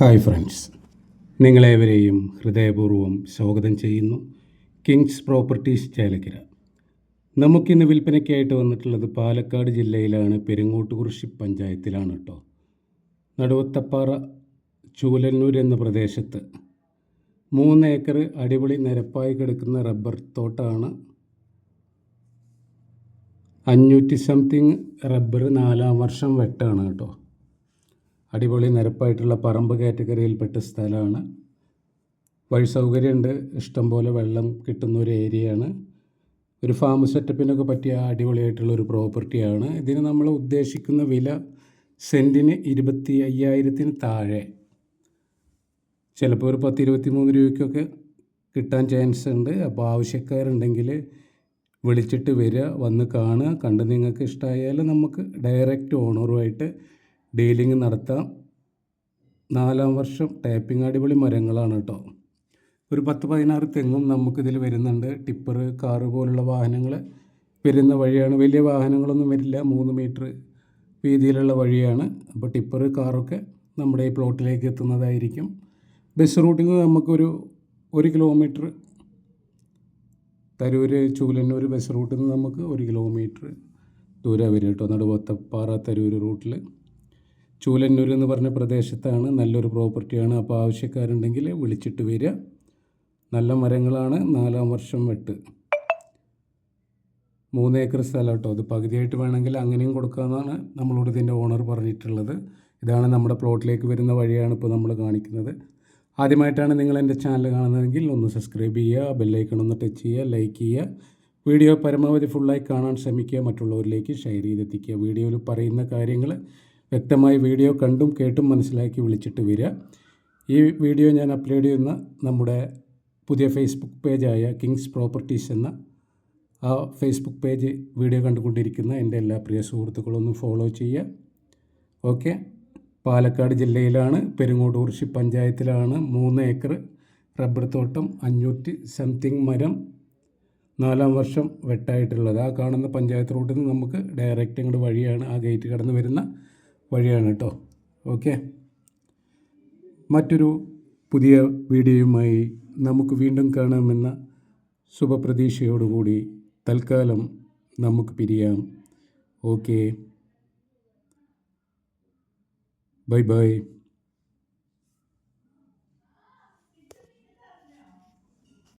Hi friends. നിങ്ങളേവരെയും ഹൃദയപൂർവം സ്വാഗതം ചെയ്യുന്നു. Kings Properties Chelakkara. നമുക്കിന്ന് വിൽപ്പനയ്ക്കായിട്ട് വന്നിട്ടുള്ളത് പാലക്കാട് ജില്ലയിലാണ് പെരുങ്ങോട്ടുകുറിശി പഞ്ചായത്തിലാണ് കേട്ടോ നടുവത്തപ്പാറ ചൂലന്നൂർ എന്ന പ്രദേശത്ത് മൂന്ന് ഏക്കർ അടിപൊളി നിരപ്പായി കിടക്കുന്ന റബ്ബർ തോട്ടമാണ് അഞ്ഞൂറ്റി സംതിങ് റബ്ബർ നാലാം വർഷം വെട്ടാണ് കേട്ടോ അടിപൊളി നിരപ്പായിട്ടുള്ള പറമ്പ് കാറ്റഗറിയിൽപ്പെട്ട സ്ഥലമാണ്. വഴി സൗകര്യമുണ്ട്. ഇഷ്ടംപോലെ വെള്ളം കിട്ടുന്ന ഒരു ഏരിയയാണ്. ഒരു ഫാം സെറ്റപ്പിനൊക്കെ പറ്റിയ അടിപൊളിയായിട്ടുള്ള ഒരു പ്രോപ്പർട്ടിയാണ് ഇതിന് നമ്മൾ ഉദ്ദേശിക്കുന്ന വില സെന്റിന് ഇരുപത്തി അയ്യായിരത്തിന് താഴെ. ചിലപ്പോൾ ഒരു പത്ത് ഇരുപത്തി മൂന്ന് രൂപയ്ക്കൊക്കെ കിട്ടാൻ ചാൻസ് ഉണ്ട്. അപ്പോൾ ആവശ്യക്കാരുണ്ടെങ്കിൽ വിളിച്ചിട്ട് വരിക വന്ന് കാണുക. കണ്ട് നിങ്ങൾക്ക് ഇഷ്ടമായാൽ നമുക്ക് ഡയറക്റ്റ് ഓണറുമായിട്ട് ഡീലിംഗ് നടത്താം നാലാം വർഷം ടാപ്പിംഗ് അടിപൊളി മരങ്ങളാണ് കേട്ടോ. ഒരു പത്ത് പതിനാറ് തെങ്ങും നമുക്കിതിൽ വരുന്നുണ്ട്. ടിപ്പർ കാറ് പോലുള്ള വാഹനങ്ങൾ വരുന്ന വഴിയാണ്. വലിയ വാഹനങ്ങളൊന്നും വരില്ല. മൂന്ന് മീറ്റർ വീതിയിലുള്ള വഴിയാണ്. അപ്പോൾ ടിപ്പർ കാറൊക്കെ നമ്മുടെ ഈ പ്ലോട്ടിലേക്ക് എത്തുന്നതായിരിക്കും. ബസ് റൂട്ടിങ് നമുക്കൊരു ഒരു കിലോമീറ്റർ തരൂര് ചൂലന്നൂർ ബസ് റൂട്ടിൽ നിന്ന് നമുക്ക് ഒരു കിലോമീറ്റർ ദൂരം വരും കേട്ടോ. നടുവത്തപ്പാറ തരൂർ റൂട്ടിൽ ചൂലന്നൂർ എന്ന് പറഞ്ഞ പ്രദേശത്താണ് നല്ലൊരു പ്രോപ്പർട്ടിയാണ്. അപ്പോൾ ആവശ്യക്കാരുണ്ടെങ്കിൽ വിളിച്ചിട്ട് വരിക. നല്ല മരങ്ങളാണ്. നാലാം വർഷം വെട്ട്. മൂന്ന് ഏക്കർ സ്ഥലം കേട്ടോ അത് പകുതിയായിട്ട് വേണമെങ്കിൽ അങ്ങനെയും കൊടുക്കാമെന്നാണ് നമ്മളോട് ഇതിന്റെ ഓണർ പറഞ്ഞിട്ടുള്ളത്. ഇതാണ് നമ്മുടെ പ്ലോട്ടിലേക്ക് വരുന്ന വഴിയാണ് ഇപ്പോൾ നമ്മൾ കാണിക്കുന്നത്. ആദ്യമായിട്ടാണ് നിങ്ങൾ എന്റെ ചാനൽ കാണുന്നതെങ്കിൽ ഒന്ന് സബ്സ്ക്രൈബ് ചെയ്യുക ബെല്ലൈക്കൺ ഒന്ന് ടച്ച് ചെയ്യുക ലൈക്ക് ചെയ്യുക. വീഡിയോ പരമാവധി ഫുള്ളായി കാണാൻ ശ്രമിക്കുക. മറ്റുള്ളവരിലേക്ക് ഷെയർ ചെയ്തെത്തിക്കുക. വീഡിയോയിൽ പറയുന്ന കാര്യങ്ങൾ വ്യക്തമായി വീഡിയോ കണ്ടും കേട്ടും മനസ്സിലാക്കി വിളിച്ചിട്ട് വരിക. ഈ വീഡിയോ ഞാൻ അപ്ലോഡ് ചെയ്യുന്ന നമ്മുടെ പുതിയ ഫേസ്ബുക്ക് പേജായ കിങ്സ് പ്രോപ്പർട്ടീസ് എന്ന ആ ഫേസ്ബുക്ക് പേജ് വീഡിയോ കണ്ടുകൊണ്ടിരിക്കുന്ന എന്റെ എല്ലാ പ്രിയ സുഹൃത്തുക്കളൊന്നും ഫോളോ ചെയ്യുക. ഓക്കെ പാലക്കാട് ജില്ലയിലാണ് പെരുങ്ങോട്ടുകുറിശി പഞ്ചായത്തിലാണ് മൂന്ന് ഏക്കർ റബ്ബർ തോട്ടം അഞ്ഞൂറ്റി സംതിങ് മരം നാലാം വർഷം വെട്ടായിട്ടുള്ളത്. ആ കാണുന്ന പഞ്ചായത്ത് റോഡിൽ നിന്ന് നമുക്ക് ഡയറക്റ്റ് ഇങ്ങോട്ട് വഴിയാണ് ആ ഗേറ്റ് കടന്ന് വരുന്ന വഴിയാണ് കേട്ടോ ഓക്കെ? മറ്റൊരു പുതിയ വീഡിയോയുമായി നമുക്ക് വീണ്ടും കാണാമെന്ന ശുഭപ്രതീക്ഷയോടുകൂടി തൽക്കാലം നമുക്ക് പിരിയാം. ഓക്കെ? Bye bye.